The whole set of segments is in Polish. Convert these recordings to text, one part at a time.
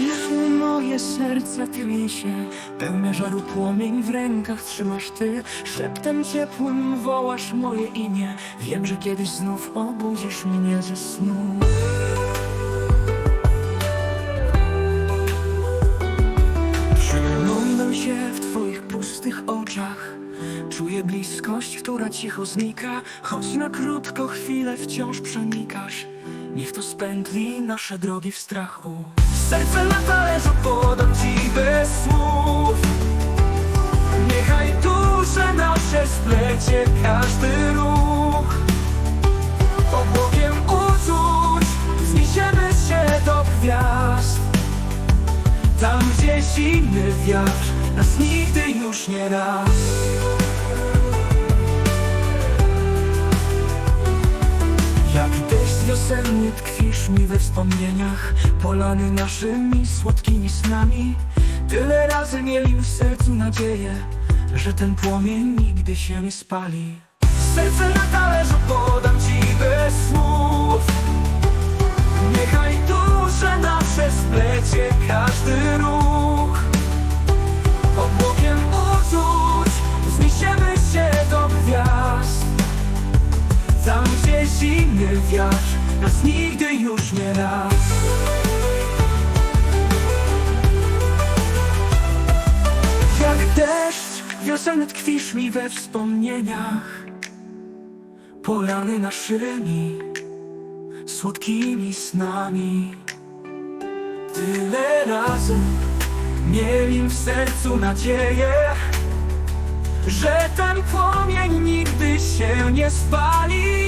Niech moje serce tli się Pełne żaru płomień w rękach trzymasz ty. Szeptem ciepłym wołasz moje imię. Wiem, że kiedyś znów obudzisz mnie ze snu. Przyglądam się w twoich pustych oczach. Czuję bliskość, która cicho znika. Choć na krótko chwilę wciąż przenikasz. Niech to spętli nasze drogi w strachu Serce na talerzu podam ci bez słów. Niechaj dusze nasze splecie każdy ruch. Obłokiem uczuć wzniesiemy się do gwiazd. Tam gdzie zimny wiatr nas nigdy już nie raz wiosenny tkwisz mi we wspomnieniach Polany naszymi słodkimi snami. Tyle razy mieli w sercu nadzieję Że ten płomień nigdy się nie spali. Serce na talerzu podam ci bez słów. Niechaj dusze nasze splecie każdy ruch. Obłokiem uczuć wzniesiemy się do gwiazd. Tam gdzie zimny wiatr nas nigdy już nie raz Jak deszcz wiosenny tkwisz mi we wspomnieniach Polany naszymi słodkimi snami. Tyle razy mieli w sercu nadzieję Że ten płomień nigdy się nie spali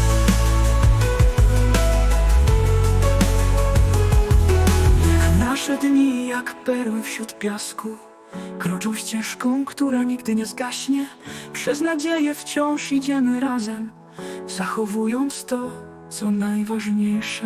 jak perły wśród piasku. Kroczą ścieżką, która nigdy nie zgaśnie. Przez nadzieję wciąż idziemy razem Zachowując to, co najważniejsze